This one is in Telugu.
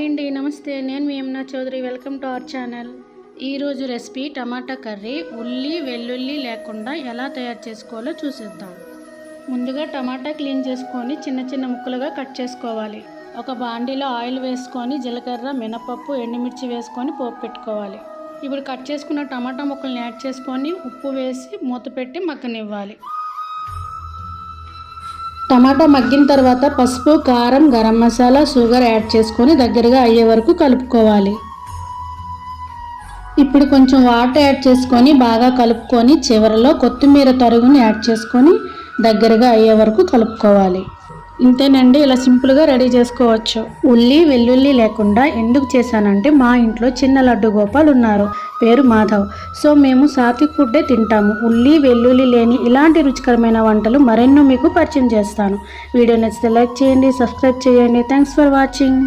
హాయ్ అండి నమస్తే. నేను మీ Yamuna Chowdary. Welcome to our channel. ఈరోజు రెసిపీ టమాటా కర్రీ. ఉల్లి వెల్లుల్లి లేకుండా ఎలా తయారు చేసుకోవాలో చూసేద్దాం. ముందుగా టమాటా క్లీన్ చేసుకొని చిన్న చిన్న ముక్కలుగా కట్ చేసుకోవాలి. ఒక బాండీలో ఆయిల్ వేసుకొని జీలకర్ర మినపప్పు ఎండుమిర్చి వేసుకొని పోపు పెట్టుకోవాలి. ఇప్పుడు కట్ చేసుకున్న టమాటా ముక్కల్ని యాడ్ చేసుకొని ఉప్పు వేసి మూత పెట్టి మగ్గనివ్వాలి. టమాటా మగ్గిన తర్వాత పసుపు కారం గరం మసాలా షుగర్ యాడ్ చేసుకొని దగ్గరగా అయ్యే వరకు కలుపుకోవాలి. ఇప్పుడు కొంచెం వాటర్ యాడ్ చేసుకొని బాగా కలుపుకొని చివరిలో కొత్తిమీర తరుగును యాడ్ చేసుకొని దగ్గరగా అయ్యే వరకు కలుపుకోవాలి. ఇంతేనండి ఇలా సింపుల్గా రెడీ చేసుకోవచ్చు. ఉల్లి వెల్లుల్లి లేకుండా ఎందుకు చేశానంటే మా ఇంట్లో చిన్న లడ్డు గోపాల్ ఉన్నారు పేరు మాధవ్. సో మేము సాత్విక్ ఫుడ్డే తింటాము. ఉల్లి వెల్లుల్లి లేని ఇలాంటి రుచికరమైన వంటలు మరెన్నో మీకు పరిచయం చేస్తాను. వీడియో నచ్చితే లైక్ చేయండి సబ్స్క్రైబ్ చేయండి. Thanks for watching.